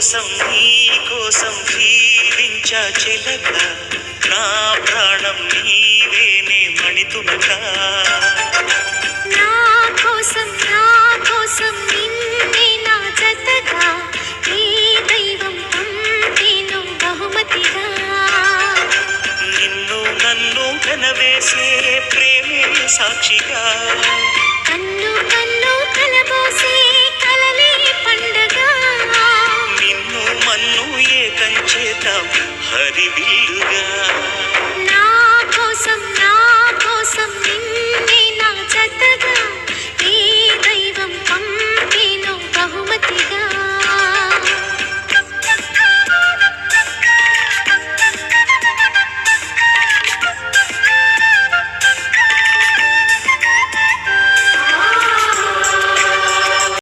కోసం నీ కోసం జీవించ చెలక. నా ప్రాణం నీవేనే మణితునక. నా కోసం నా కోసం నిన్నే నా జతగా నీ దైవం పంపేను బహుమతిగా. నిన్ను నన్ను కనవేసే ప్రేమే సాక్షిగా. కన్ను నిన్ను ఏకం చేద్దాం హరివిల్లుగా. నా కోసం నా కోసం నిన్నే నా జతగా ఏ దైవం పంపినో బహుమతిగా.